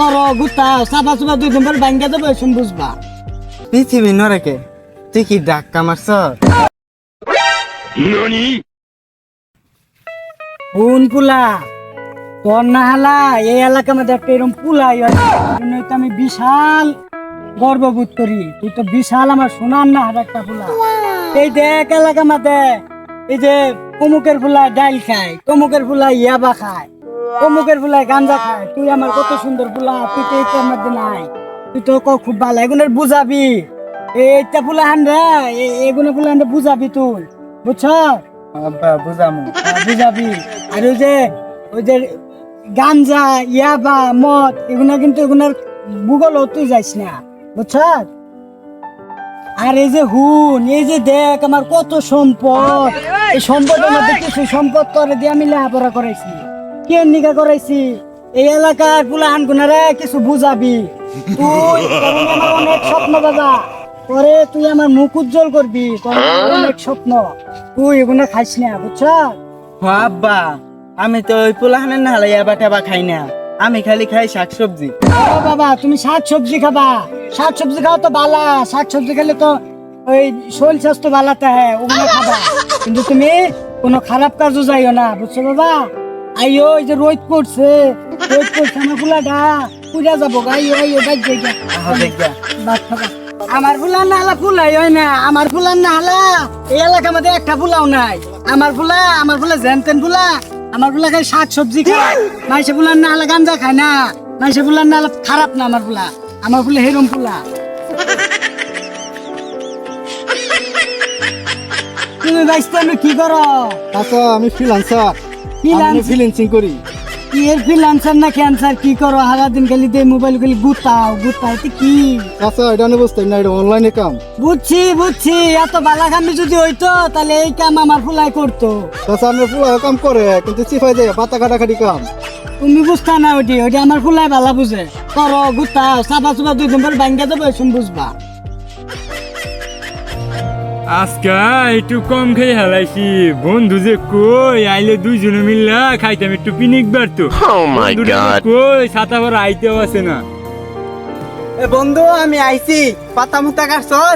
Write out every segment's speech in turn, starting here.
করো গুতাও সাবা সুবা দুই নম্বর ভাঙ্গা দেবো এসম বুঝবা। পৃথিবী নরেকে তুই কি ডাক্কা মারছ? কোন পুলা তোর না হালা এই এলাকার মধ্যে একটা এরকম পুলাই হয় তো আমি বিশাল গর্ববোধ করি। তুই তো বিশাল আমার সোনার না হার একটা পুলা এই দেখ এলাকার মধ্যে এই যে অমুকের ফুলা ডাইল খায় তমুকের ফুলা ইয়াবা খায়। অমুকের ফুলা গাঞ্জা খায়। তুই আমার কত সুন্দর ফুলা তুই তো এইটার মধ্যে নাই। তুই তো ক- খুব ভালো এগুলোর বুঝাবি। এইটা ফুলা হান রে এগুলো ফুলা হান বুঝাবি তুই। বুঝছ? বুঝামু। বুঝাবি। আর ওই যে ওই যে গাঞ্জা ইয়াবা মদ এগুলা কিন্তু এগুলার ভূগোল তুই যাইস না। বুঝছ? আর এই যে হুন এই যে দেখ আমার কত সম্পদ। এই সম্পদের মধ্যে কিছু সম্পদ করে দিয়ে আমি লেখাপড়া করাইছি। কে নিকা করাইছি? এই এলাকার পুলাহান গুনারে কিছু বুঝাবি। তুই আমার অনেক স্বপ্ন বাবা পরে তুই আমার মুখ উজ্জ্বল করবি। তোর অনেক স্বপ্ন। তুই এগুলো খাইস না বুঝছ? আব্বা। আমি তো ওই পোলাহানের না হালাই আবা টাবা খাই না। আমি খালি খাই শাকসবজি। ও বাবা তুমি শাক সবজি খাবা। শাক সবজি খাও তো বালা। শাক সবজি খেলে তো ওই শরীর স্বাস্থ্য বালাতে হ্যাঁ ওগুলো খাবা। কিন্তু তুমি কোনো খারাপ কাজও যাইও না বুঝছ বাবা? আইও এই যে রোদ পড়ছে। রোদ পড়ছে আমার ফুলাটা পূজা যাব গা আইও আইও বাদ যাই গা। আহ, বাদ খাবা। আমার ফুলার না হালা ফুলাই হয় না আমার ফুলার না হালা এই এলাকার মধ্যে একটা ফুলাও নাই। আমার ফুলা আমার ফুলা জেনতেন ফুলা আমার ফুলা খাই শাক সবজি খায়। মাইসে ফুলার না হালা গাঞ্জা খায় না। মাইসে ফুলার না হালা খারাপ না আমার ফুলা আমার ফুলা হেরম ফুলা তুমি বাইসতে আমি কি করো? আচ্ছা আমি ফ্রিল্যান্সার Freelancer? ফ্রিল্যান্সিং করি। কি এর ফ্রিল্যান্সার না ক্যান্সার কি করো? সারা দিন খালি দিয়ে মোবাইল খালি গুতাও গুতাও এতে কি? আচ্ছা এটা আমি বুঝতে না এটা অনলাইনে কাম। বুঝছি বুঝছি এত বালাগামি যদি হইতো তাহলে এই কাম আমার ফুলাই করতো। আচ্ছা কাম করে কিন্তু চিফাই যায় পাতা কাটাকাটি কাম। তুমি বুঝতা না ওটি ওটি আমার ফুলাই ভালা বুঝে। করো গুতাও সাবা সুবা দুই নম্বর ভাঙ্গা দেবো বুঝবা। আজকা একটু কম খেয়ে হেলাইছি। বন্ধু যে কই আইলে দুইজনে মিল্লা খাইতাম একটু পিনিক বাড়তো। যে কই ছাতা ভরা আইতেও আছে না। এ বন্ধু আমি আইছি। পাতা মুতা কাটছর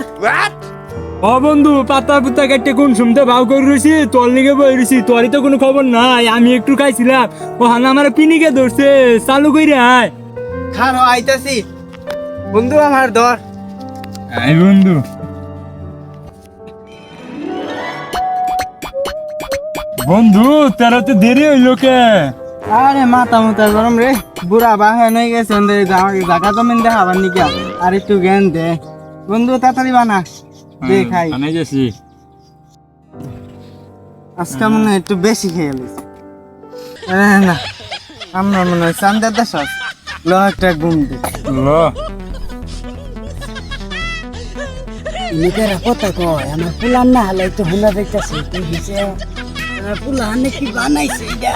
ও বন্ধু পাতা পুতা কাটতে কোন শুনতে ভাও করে রয়েছি তোর লিগে বই রয়েছি তোরই তো কোনো খবর নাই। আমি একটু খাইছিলাম। ও হানা আমার পিনিকে ধরছে চালু কইরে আয়। খারো আইতাছি। বন্ধু আমার ধর। আই বন্ধু। বন্ধু তারা তো দেরি হইল কে? আরে মাথা মুতা গরম রে। বুড়া বাহে নই গেছে ওদের জায়গা জমিন দেখাবার নিকা আর একটু জ্ঞান দে। বন্ধু তাড়াতাড়ি বানা। দে খাই। আনাই যাচ্ছি আজকে মনে হয় একটু বেশি খেয়ে গেলিস না। আমরা মনে হয় চান্দের দেশ ল একটা ঘুম দে। ল। নিজেরা কথা কয়? আমার ফুলার না হলে একটু হুনা দেখতেছে। তুই আমার কি বানাইছে এটা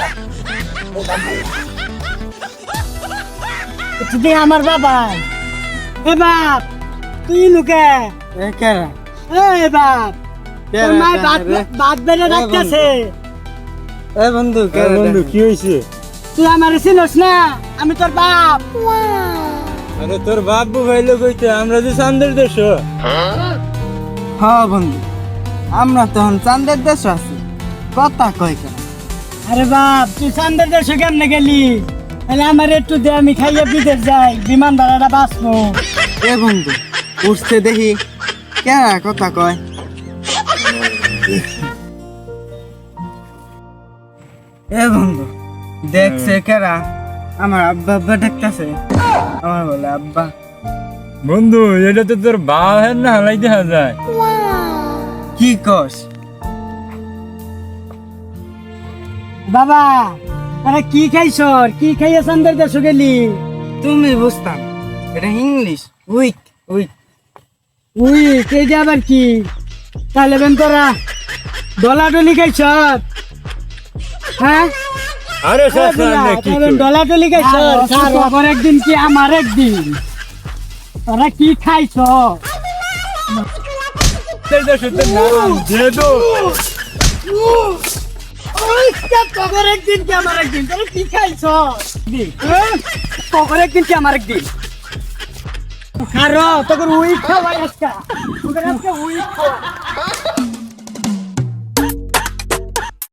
আমার বাবা এ বাপ তুই নুকে এ বাপ তোর মা বাদ বাদ বেড়ে রাখতেছে এ বন্ধু কে বন্ধু কি হয়েছে? তুই আমার চিনস না? আমি তোর বাপ। আরে তোর ভাইলো কইতে আমরা যে চান্দের দেশ। হ্যাঁ বন্ধু আমরা তখন চান্দের দেশ আছি। কথা কয় কেন? আরে বাপ তুই চান্দের দেশে কেমনে গেলি? তাহলে আমার একটু দে আমি খাইয়ে বিদেশ যাই বিমান ভাড়াটা বাঁচবো। এ বন্ধু উঠছে দেখি কেরা কথা কয়। এ বন্ধু দেখছে কেরা? আমার আব্বা আব্বা দেখতেছে। আমার বলে আব্বা। বন্ধু এটা তো তোর বাহের না হালাই দেখা যায়। কি কস? বাবা আরে কি খাইছ? কি খাইয়ে চান্দের দেশে গেলি? তুমি বুঝতাম এটা ইংলিশ উইক উইক। উই সেইটা আবার কি? তাহলে বেন তোরা ডলাডলি খাইছ? হ্যাঁ? আরে কি ডলাডলি খাইছ? তোর একদিন কি আমার একদিন? তোরা কি খাইছ? নাম দে তোর একদিন কি আমার একদিন? তোরা কি খাইছ? হ্যাঁ? একদিন কি আমার একদিন? কারও তোকে উইক খাওয়াই আজকা। তোকে আজকে উইক খাওয়া